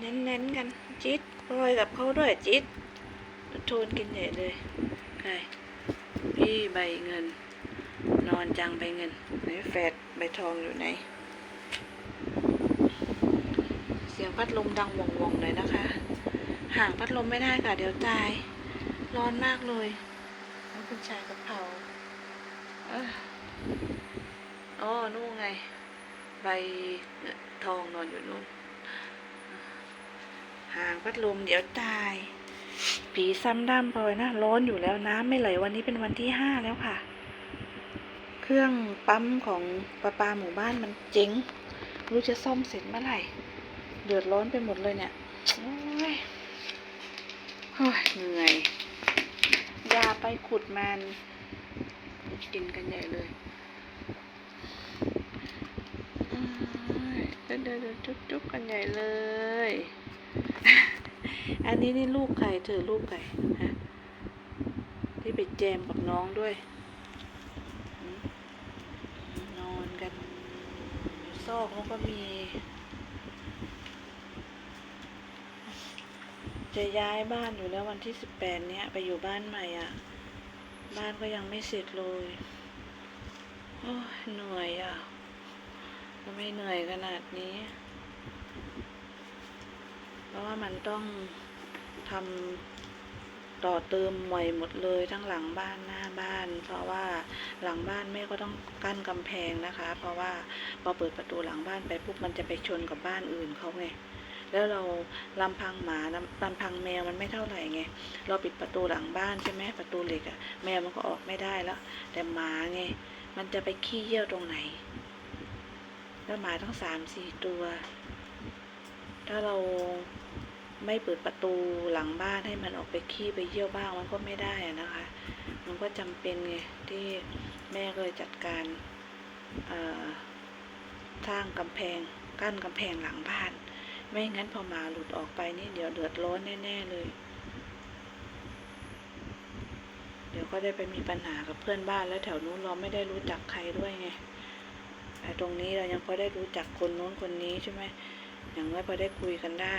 เน้นๆกันจิตพลอยกับเขาด้วยจิตโทนกินใหญ่เลยใครพี่ใบเงิน นอนจังใบเงินไหนแฟดใบทองอยู่ไหน เสียงพัดลมดังวงๆเลยนะคะ ห่างพัดลมไม่ได้ค่ะ เดี๋ยวตาย ร้อนมากเลยแล้วคุณชายกะเพราเอออ๋อนู่นไง ใบทองนอนอยู่นู่น หางพัดลมเดี๋ยวตาย ผีซ้ำด้ามพลอยนะ ร้อนอยู่แล้วน้ำไม่ไหลวันนี้เป็นวันที่ห้าแล้วค่ะ เครื่องปั๊มของประปาหมู่บ้านมันเจ๊งรู้จะซ่อมเสร็จเมื่อไหร่ เดือดร้อนไปหมดเลยเนี่ยโอ้ยเหนื่อยยาไปขุดมันกินกันใหญ่เลยเดินเดินเดินจุ๊บจุ๊บกันใหญ่เลย อันนี้นี่ลูกใครเธอลูกใครฮะที่ไปแจมกับน้องด้วย นอนกันอยู่ซอกแล้วก็มี จะย้ายบ้านอยู่แล้ววันที่สิบแปดเนี้ยไปอยู่บ้านใหม่อะ บ้านก็ยังไม่เสร็จเลยโอ้ยเหนื่อยอะก็ไม่เหนื่อยขนาดนี้ เพราะว่ามันต้องทำต่อเติมใหม่หมดเลยทั้งหลังบ้านหน้าบ้าน เพราะว่าหลังบ้านแม่ก็ต้องกั้นกำแพงนะคะ เพราะว่าพอเปิดประตูหลังบ้านไปปุ๊บมันจะไปชนกับบ้านอื่นเขาไงแล้วเราลำพังหมาลำลำพังแมวมันไม่เท่าไหร่ไง เราปิดประตูหลังบ้านใช่ไหมประตูเหล็กอะแมวมันก็ออกไม่ได้แล้ว แต่หมาไง มันจะไปขี้เยี่ยวตรงไหน แล้วหมาทั้งสามสี่ตัว ถ้าเราไม่เปิดประตูหลังบ้านให้มันออกไปขี้ไปเยี่ยวบ้างมันก็ไม่ได้นะคะ มันก็จำเป็นไงที่แม่ก็เลยจัดการสร้างกำแพงกั้นกำแพงหลังบ้าน ไม่งั้นพอหมาหลุดออกไปนี่เดี๋ยวเดือดร้อนแน่ ๆ เลย เดี๋ยวก็ได้ไปมีปัญหากับเพื่อนบ้านแล้วแถวนู้นเราไม่ได้รู้จักใครด้วยไงไอ้ตรงนี้เรายังพอได้รู้จักคนนู้นคนนี้ใช่ไหม อย่างน้อยพอได้คุยกันได้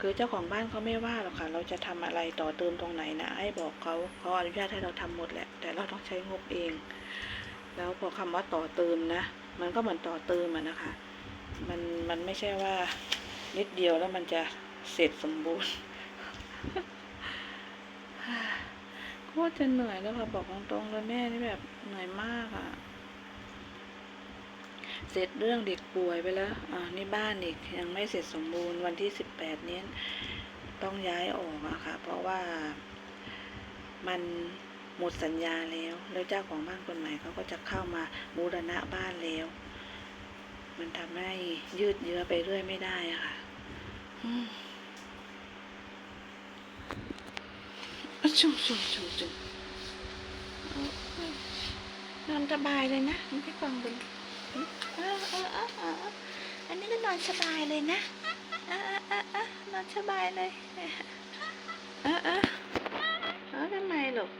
คือเจ้าของบ้านเขาไม่ว่าหรอกค่ะ เราจะทำอะไรต่อเติมตรงไหนนะให้บอกเขาเขาอนุญาตให้เราทำหมดแหละ แต่เราต้องใช้งบเอง แล้วพอคำว่าต่อเติมนะ มันก็เหมือนต่อเติมอะนะคะ มันมันไม่ใช่ว่านิดเดียวแล้วมันจะเสร็จสมบูรณ์โคตรจะเหนื่อยแล้วค่ะบอกตรงๆเลยแม่นี่แบบเหนื่อยมากอะ่ะ เสร็จเรื่องเด็กป่วยไปแล้วอ่านี่บ้านอีกยังไม่เสร็จสมบูรณ์วันที่สิบแปดนี้ต้องย้ายออกอะค่ะ เพราะว่ามันหมดสัญญาแล้ว แล้วเจ้าของบ้านคนใหม่เขาก็จะเข้ามาบูรณะบ้านแล้ว มันทำให้ยืดเยื้อไปเรื่อยไม่ได้อะค่ะชุ่มชุ่มชุ่มชุ่มนอนสบายเลยนะพี่ฟังบุญเอันนี้ก็นอนสบายเลยนะเออเออเออนอนสบายเลยเออเออเออทำไมลูก